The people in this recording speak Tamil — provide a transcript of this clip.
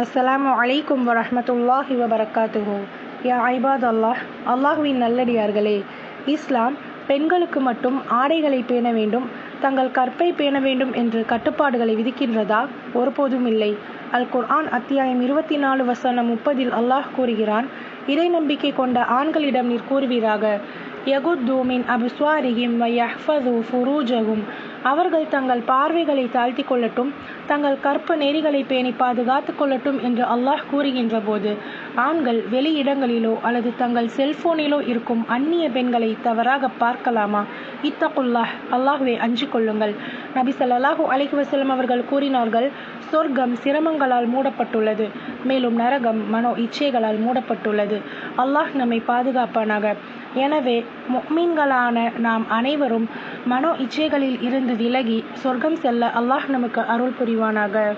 அஸ்லாம் அலைக்கும் வரமத்துல்லாஹி வபரகாத்துஹோ யா ஐபாத் அல்லாஹ் அல்லாஹுவின் நல்லடியார்களே இஸ்லாம் பெண்களுக்கு மட்டும் ஆடைகளை பேண வேண்டும் தங்கள் கற்பை பேண வேண்டும் என்று கட்டுப்பாடுகளை விதிக்கின்றதா? ஒருபோதும் இல்லை. அல் குர்ஆன் அத்தியாயம் இருபத்தி நாலு வசனம் முப்பதில் அல்லாஹ் கூறுகிறான் இறை நம்பிக்கை கொண்ட ஆண்களிடம் நீர் கூறுவீராக. யகுத்து மின் அபிஸ்வாரிகிம் யஹ்ஃபது ஃபுரூஜகும் அவர்கள் தங்கள் பார்வைகளை தாழ்த்தி கொள்ளட்டும் தங்கள் கற்ப நெறிகளை பேணி பாதுகாத்து கொள்ளட்டும் என்று அல்லாஹ் கூறுகின்ற போது ஆண்கள் வெளி இடங்களிலோ அல்லது தங்கள் செல்போனிலோ இருக்கும் அந்நிய பெண்களை தவறாக பார்க்கலாமா? இத்தகுல்லாஹ் அல்லாஹுவை அஞ்சு கொள்ளுங்கள். நபி சல்லாஹூ அலைஹி அவர்கள் கூறினார்கள் சொர்க்கம் சிரமங்களால் மூடப்பட்டுள்ளது மேலும் நரகம் மனோ இச்சைகளால் மூடப்பட்டுள்ளது. அல்லாஹ் நம்மை பாதுகாப்பானாக. எனவே முக்மீன்களான நாம் அனைவரும் மனோ இச்சைகளில் இருந்து விலகி சொர்க்கம் செல்ல அல்லாஹ் நமக்கு அருள் புரிவானாக.